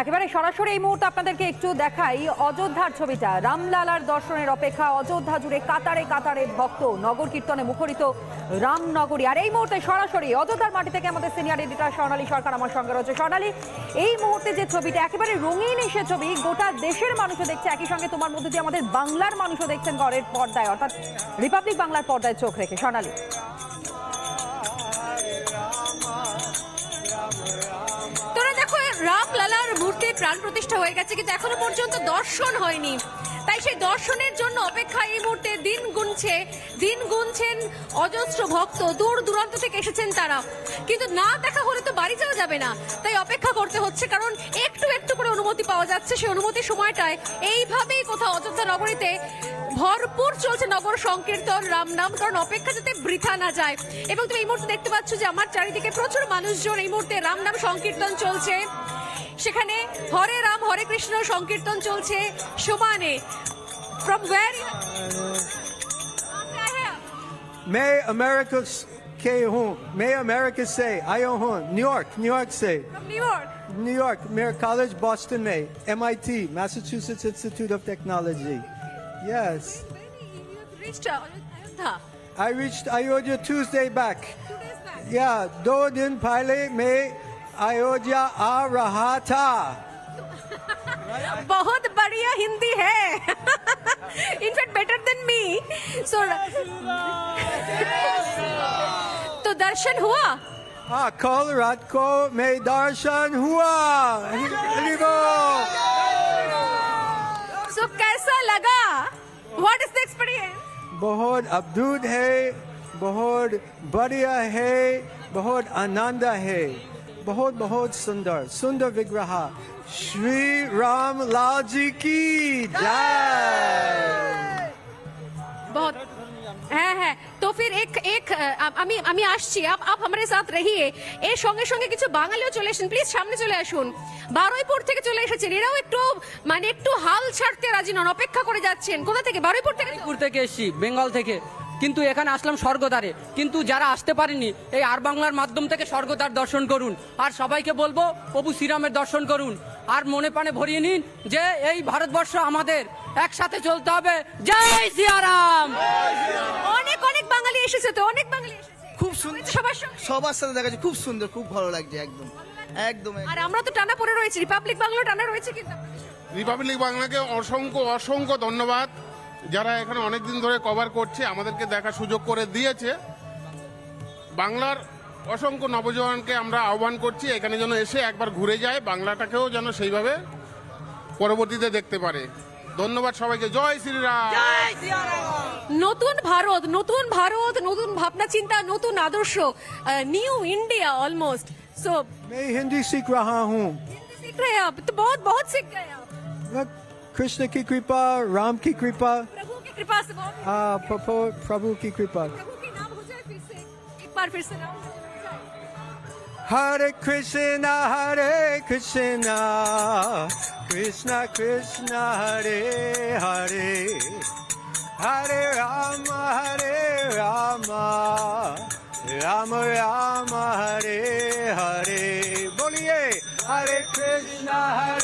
একেবারে সরাসরি এই মুহূর্তে আপনাদেরকে একটু দেখাই অযোধ্যার ছবিটা। রামলালার দর্শনের অপেক্ষা অযোধ্যা জুড়ে কাতারে কাতারে ভক্ত, নগর কীর্তনে মুখরিত রামনগরী। আর এই মুহূর্তে সরাসরি অযোধ্যার মাটি থেকে আমাদের সিনিয়র এডিটর স্বর্ণালী সরকার আমার সঙ্গে রয়েছে। স্বর্ণালী, এই মুহূর্তে যে ছবিটা, একেবারে রঙিন এসে ছবি, গোটা দেশের মানুষও দেখছে। একই সঙ্গে তোমার মধ্যে দিয়ে আমাদের বাংলার মানুষও দেখছেন ঘরের পর্দায়, অর্থাৎ রিপাবলিক বাংলার পর্দায় চোখ রেখে। স্বর্ণালী। প্রাণ প্রতিষ্ঠা হয়ে গেছে, কিন্তু এখনও পর্যন্ত দর্শন হয়নি। তাই সেই দর্শনের জন্য অপেক্ষা এই মুহূর্তে দিন গুনছে, দিন গুনছেন অজস্র ভক্ত, দূর দূরান্ত থেকে এসেছেন তারা। কিন্তু না দেখা হলে তো বাড়ি যাওয়া যাবে না। তাই অপেক্ষা করতে হচ্ছে, কারণ একটু একটু করে অনুমতি পাওয়া যাচ্ছে সেই অনুমতির সময়টায়। এইভাবেই কোথাও অযোধ্যা নগরীতে ভরপুর চলছে নগর সংকীর্তন, রাম নাম, কারণ অপেক্ষা যাতে বৃথা না যায়। এবং তুমি এই মুহূর্তে দেখতে পাচ্ছ যে আমার চারিদিকে প্রচুর মানুষজন এই মুহূর্তে রাম নাম সংকীর্তন চলছে। সেখানে হরে রাম হরে কৃষ্ণ সংকীর্তন চলছে সমানে from where May America s- ke hun. May America say ayo hun. New York, New York say. New York New York, Merritt College, Boston May. MIT, Massachusetts Institute of Technology. Yes. Ayodhya I reached Ayodhya Tuesday back. Yeah, do din pile may Ayodhya a raha tha. बहुत बढ़िया हिंदी है। In fact better than me so तो दर्शन हुआ? हाँ kol रात को may दर्शन हुआ. सो कैसा लगा? व्हाट इज़ द एक्सपीरियंस बहुत अद्भुत है बहुत बढ़िया है बहुत आनंद है। बहुत बहुत सुंदर सुंदर विग्रह श्री राम लाल जी की जय बहुत হ্যাঁ হ্যাঁ তো ফির এক এক আহ, আমি আমি আসছি আপ আপ আমাদের সাথ রহিয়ে এর সঙ্গে সঙ্গে কিছু বাঙালিও চলে এসেছেন প্লিজ সামনে চলে আসুন বারুইপুর থেকে চলে এসেছেন এরাও একটু মানে একটু হাল ছাড়তে রাজি নন অপেক্ষা করে যাচ্ছেন কোথা থেকে বারুইপুর থেকে তো? মেদিনীপুর থেকে এসেছি বেঙ্গল থেকে কিন্তু এখানে আসলাম স্বর্গদ্বারে। কিন্তু যারা আসতে পারেনি এই আর বাংলার মাধ্যম থেকে স্বর্গদ্বার দর্শন করুন। আর সবাইকে বলব প্রভু শ্রীরামের দর্শন করুন। আর মনে প্রাণে ভরিয়ে নিন যে এই ভারতবর্ষ আমাদের। একসাথে চলতে হবে। জয় সিয়ারাম অনেক অনেক বাঙালি এসেছে তো অনেক বাঙালি খুব সুন্দর। সবার সঙ্গে? সবার সাথে দেখা যাচ্ছে খুব সুন্দর খুব ভালো লাগছে একদম। একদম আর আমরা তো টানা পড়ে রয়েছি রিপাবলিক বাংলা টানা রয়েছে কিন্তু রিপাবলিক বাংলাকে অসংখ্য অসংখ্য ধন্যবাদ। যারা এখানে অনেকদিন ধরে কভার করছে আমাদেরকে দেখার সুযোগ করে দিয়েছে বাংলার অসংখ্য নবজওয়ানকে আমরা আহ্বান করছি এখানে যেন এসে একবার ঘুরে যায় বাংলাটাকেও যেন সেইভাবে পরবর্তীতে দেখতে পারে ধন্যবাদ সবাইকে জয় শ্রীরাম নতুন ভারত নতুন ভারত নতুন ভাবনা চিন্তা নতুন আদর্শ নিউ इंडिया ऑलमोस्ट सो मैं हिंदी सीख रहा हूँ सीख रहे हैं आप तो बहुत बहुत सीख गए आप बस कृष्ण की कृपा राम की कृपा प्रभु की कृपा से हाँ प्रभु की कृपा। प्रभु के नाम हो जाए फिर से। एक बार फिर से नाम हरे कृष्णा हरे कृष्णा कृष्णा कृष्णा हरे हरे। हरे राम हरे राम राम राम हरे हरे। बोलिए हरे कृष्णा हरे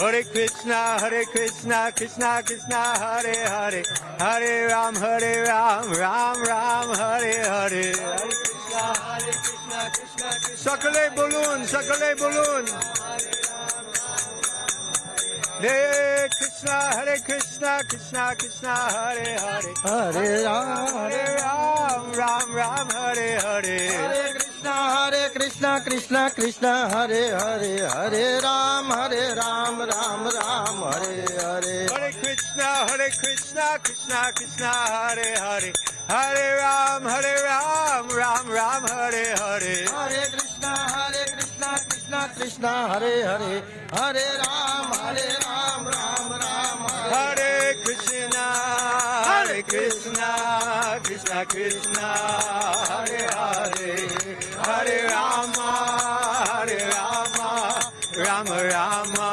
Hare Krishna Hare Krishna Krishna Krishna Hare Hare Hare Ram Hare Ram Ram Ram Hare Hare Hare Krishna Hare Krishna Krishna Krishna সকলে বলুন সকলে বলুন Hare Krishna, Hare Krishna, Krishna Krishna, Hare Hare, Hare Ram, Hare Ram, Ram Ram, Hare Hare. Hare Krishna, Hare Krishna, Krishna Krishna, Hare Hare, Hare Ram, Hare Hare Krishna, Krishna Krishna, Hare Hare, Hare Ram, Hare Ram, Ram Ram, Hare Hare. Hare Krishna, Hare Krishna, Krishna Krishna, Hare Hare, Hare Ram, Hare Ram, Ram Ram, Hare. Hare Krishna, Hare Krishna, Krishna Krishna, Hare Hare, Hare Rama, Hare Rama, Ram Rama.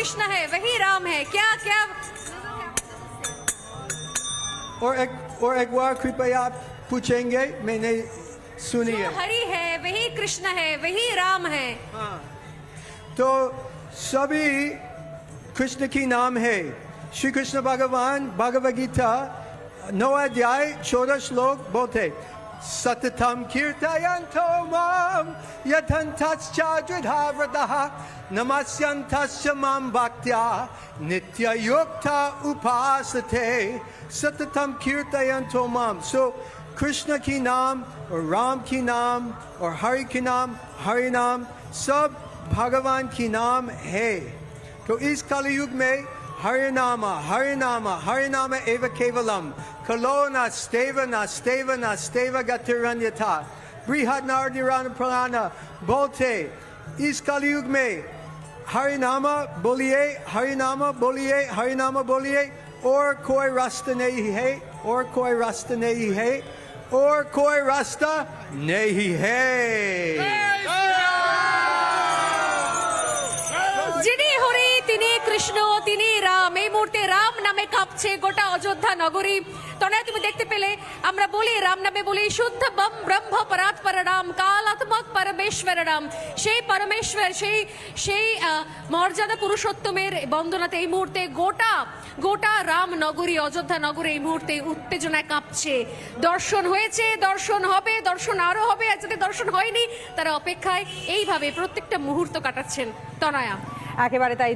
Krishna है वही राम है। क्या क्या? और एक और एक बार कृपया पूछेंगे मैंने सुनी है। हरि है वही कृष्ण है वही राम है। हाँ। तो सभी कृष्ण की नाम है। श्री कृष्ण भगवान भगवद गीता नौ अध्याय चौदह श्लोक Satatam kirtayanto mam yatantas chadridhavradaha namasyantas mam bhaktya nitya yukta upasate satatam kirtayanto mam. So Krishna ki naam or Ram ki naam or Hari ki naam, Hari naam, सब भगवान की नाम है is Kali कलयुग में Harinama, Harinama, Harinama Eva Kevalam, Kalona, Stevana, Stevana, Steva Gatiranyata, Brihadnar Nirana Prana, Bolte, Iskaliugme, Harinama, Bolie, Harinama, Bolie, Harinama, Bolie, or Koi Rastanehe, or Koi Rastanehe, or Koi Rasta Nehe. Hey! কাঁপছে গোটা অযোধ্যা নগরী। তনয় তুমি দেখতে পেলে, আমরা বলি রাম নামে বলি, শুদ্ধ বম ব্রহ্ম পরাৎপর রাম কালাত্মক পরমেশ্বর রাম। সেই পরমেশ্বর, সেই সেই মর্যাদা পুরুষোত্তমের বন্দনাতে এই মুহূর্তে গোটা গোটা রাম নগরী, অযোধ্যা নগরী এই মুহূর্তে উত্তেজনায় কাঁপছে। দর্শন হয়েছে, দর্শন হবে, দর্শন আরও হবে, আর যাদের দর্শন হয়নি, তারা অপেক্ষায়। এইভাবে প্রত্যেকটা মুহূর্ত কাটাচ্ছেন তনয়া। একেবারে তাই।